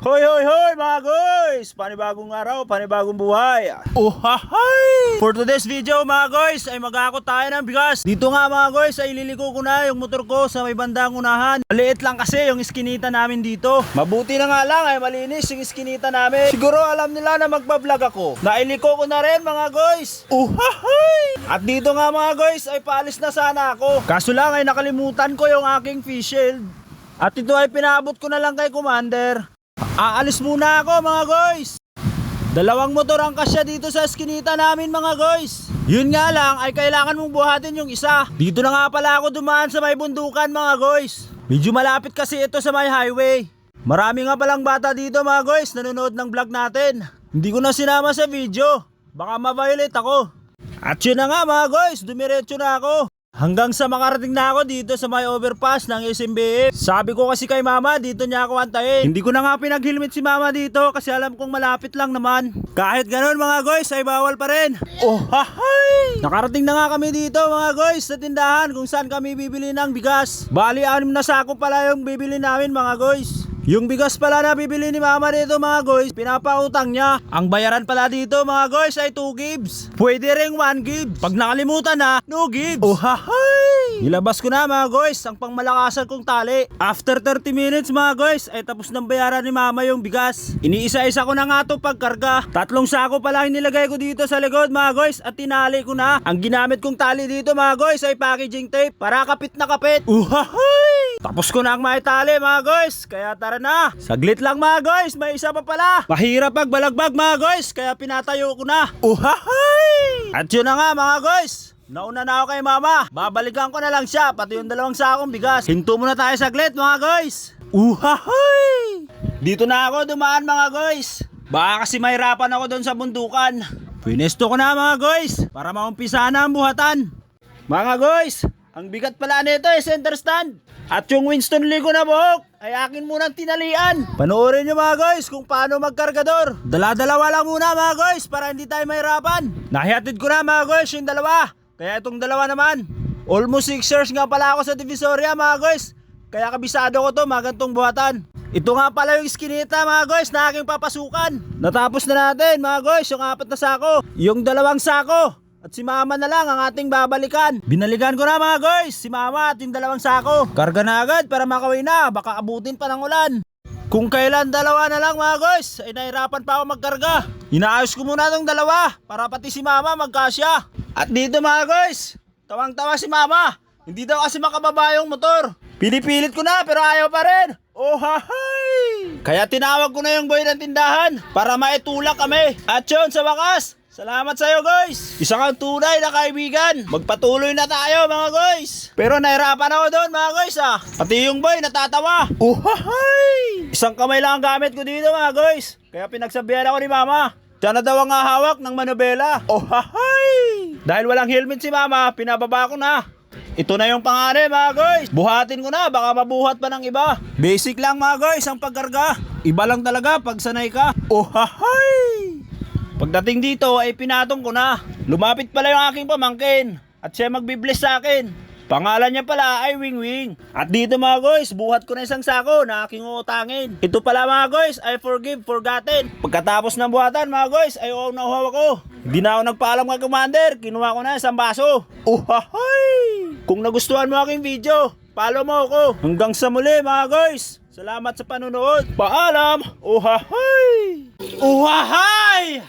Hoy, hoy, hoy mga guys! Panibagong araw, panibagong buhay. Oh, hahay! For today's video mga guys, ay mag-ako tayo ng bigas. Dito nga mga guys, ay ililiko ko na yung motor ko sa may bandang unahan. Maliit lang kasi yung iskinita namin dito. Mabuti na nga lang ay malinis yung iskinita namin. Siguro alam nila na magbablog ako. Nailiko ko na rin mga guys. Oh, hahay! At dito nga mga guys, ay paalis na sana ako. Kaso lang ay nakalimutan ko yung aking face shield. At ito ay pinaabot ko na lang kay Commander. Aalis muna ako mga guys. Dalawang motor ang kasya dito sa eskinita namin mga guys. Yun nga lang ay kailangan mong buhatin yung isa. Dito na nga pala ako dumaan sa may bundukan mga guys. Medyo malapit kasi ito sa may highway. Marami nga palang bata dito mga guys nanonood ng vlog natin. Hindi ko na sinama sa video. Baka ma-violate ako. At yun na nga mga guys, dumiretso na ako. Hanggang sa makarating na ako dito sa may overpass ng SMBF. Sabi ko kasi kay mama, dito niya ako antayin. Hindi ko na nga pinag-helmet si mama dito kasi alam kong malapit lang naman. Kahit ganun mga guys, ay bawal pa rin. Oh, hahay! Nakarating na nga kami dito mga guys sa tindahan kung saan kami bibili ng bigas. Bali, anim na sako pala yung bibili namin mga guys. Yung bigas pala na bibili ni mama dito mga guys, pinapautang niya. Ang bayaran pala dito mga guys ay 2 gives. Pwede ring 1 gives. Pag nakalimutan na, no gives. Oh hahay! Nilabas ko na mga guys, ang pangmalakasan kong tali. After 30 minutes mga guys, ay tapos ng bayaran ni mama yung bigas. Iniisa-isa ko na nga to pagkarga. Tatlong sako pala nilagay ko dito sa likod mga guys at tinali ko na. Ang ginamit kong tali dito mga guys ay packaging tape para kapit na kapit. Uhahay! Tapos ko na ang maitali mga guys, kaya tara na. Saglit lang mga guys, may isa pa pala. Mahirap pag balagbag mga guys, kaya pinatayo ko na. Uhahay! At yun na nga mga guys, Nauna na ako kay mama. Babalikan ko na lang siya, pati yung dalawang sakong bigas. Hinto muna tayo saglit mga guys. Uhahay! Dito na ako dumaan mga guys. Baka kasi mahirapan ako doon sa bundukan. Pinesto ko na mga guys, para maumpisa na ang buhatan. Mga guys, ang bigat pala nito ay center stand. At yung Winston ko na buhok ay akin munang tinalian. Panoorin nyo mga guys kung paano magkargador. Dala-dalawa lang muna mga guys para hindi tayo mahirapan. Nahihatid ko na mga guys yung dalawa. Kaya itong dalawa naman. Almost 6 years nga pala ako sa Divisoria mga guys. Kaya kabisado ko to mga gantong buhatan. Ito nga pala yung skinita mga guys na aking papasukan. Natapos na natin mga guys yung apat na sako. Yung dalawang sako. At si mama na lang ang ating babalikan. Binalikan ko na mga guys, si mama at yung dalawang sako. Karga na agad para makawin na, baka abutin pa ng ulan. Kung kailan dalawa na lang mga guys, ay nahirapan pa ako magkarga. Inaayos ko muna tong dalawa para pati si mama magkasya. At dito mga guys, tawang-tawa si mama. Hindi daw kasi makababa yung motor. Pinipilit ko na pero ayaw pa rin. Oh hahay! Kaya tinawag ko na yung boy ng tindahan para maitulak kami. At yun sa wakas, Salamat sa'yo guys! Isa kang tunay na kaibigan! Magpatuloy na tayo mga guys! Pero nahirapan ako doon mga guys ah! Pati yung boy natatawa! Uhahay! Isang kamay lang ang gamit ko dito mga guys! Kaya pinagsabihan ako ni mama! Siya na daw ang hawak ng manubela! Ohahay! Dahil walang helmet si mama, pinababa ko na! Ito na yung pangalan mga guys. Buhatin ko na, baka mabuhat pa ng iba. Basic lang mga guys ang pagkarga. Iba lang talaga pag sanay ka. Ohahay! Pagdating dito ay pinatong ko na. Lumapit pala yung aking pamangkin at siya magbibless sa akin. Pangalan niya pala ay Wing Wing. At dito mga guys, buhat ko na isang sako na aking utangin. Ito pala mga guys ay forgive, forgotten. Pagkatapos ng buhatan mga guys ay uhaw na uhaw ako. Hindi na ako nagpaalam kay Commander, kinuha ko na isang baso. Uhahay! Kung nagustuhan mo aking video, follow mo ako. Hanggang sa muli mga guys. Salamat sa panonood. Paalam! Uhahay! Uwahay!